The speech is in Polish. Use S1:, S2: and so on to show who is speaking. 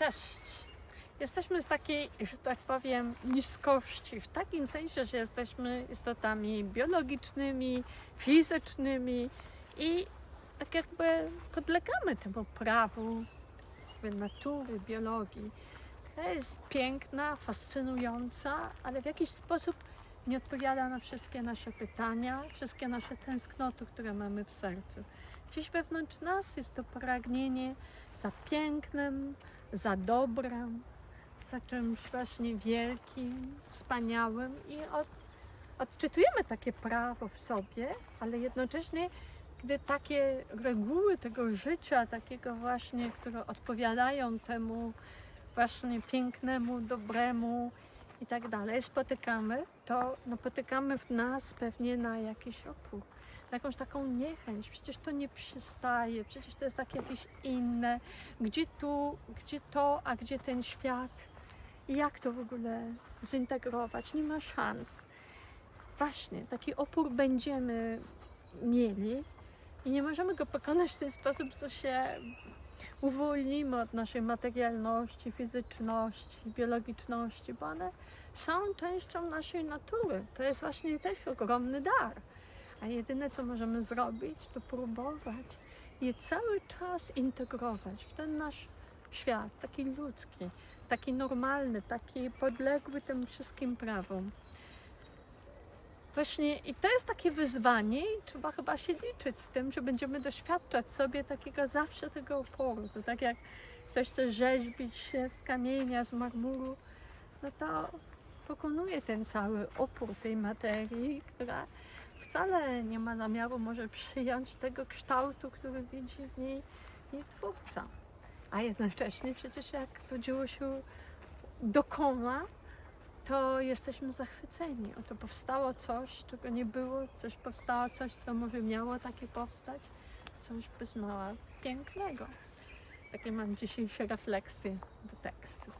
S1: Cześć. Jesteśmy z takiej, że tak powiem, niskości, w takim sensie, że jesteśmy istotami biologicznymi, fizycznymi i tak jakby podlegamy temu prawu natury, biologii. To jest piękna, fascynująca, ale w jakiś sposób nie odpowiada na wszystkie nasze pytania, wszystkie nasze tęsknoty, które mamy w sercu. Gdzieś wewnątrz nas jest to pragnienie za pięknem, za dobrem, za czymś właśnie wielkim, wspaniałym i od, odczytujemy takie prawo w sobie, ale jednocześnie, gdy takie reguły tego życia, takiego właśnie, które odpowiadają temu właśnie pięknemu, dobremu i tak dalej, spotykamy, to napotykamy w nas pewnie na jakiś opór, na jakąś taką niechęć. Przecież to nie przystaje, przecież to jest takie jakieś inne. Gdzie tu, gdzie to, a gdzie ten świat? I jak to w ogóle zintegrować? Nie ma szans. Właśnie, taki opór będziemy mieli i nie możemy go pokonać w ten sposób, że się uwolnimy od naszej materialności, fizyczności, biologiczności, bo one są częścią naszej natury. To jest właśnie też ogromny dar. A jedyne, co możemy zrobić, to próbować je cały czas integrować w ten nasz świat, taki ludzki, taki normalny, taki podległy tym wszystkim prawom. Właśnie i to jest takie wyzwanie i trzeba chyba się liczyć z tym, że będziemy doświadczać sobie takiego zawsze tego oporu. To tak jak ktoś chce rzeźbić się z kamienia, z marmuru, no to pokonuje ten cały opór tej materii, która wcale nie ma zamiaru może przyjąć tego kształtu, który widzi w niej jej twórca. A jednocześnie przecież jak to dzieło się dokona, to jesteśmy zachwyceni. Oto powstało coś, czego nie było, coś powstało, coś, co może miało takie powstać, coś bez mała pięknego. Takie mam dzisiejsze refleksje do tekstu.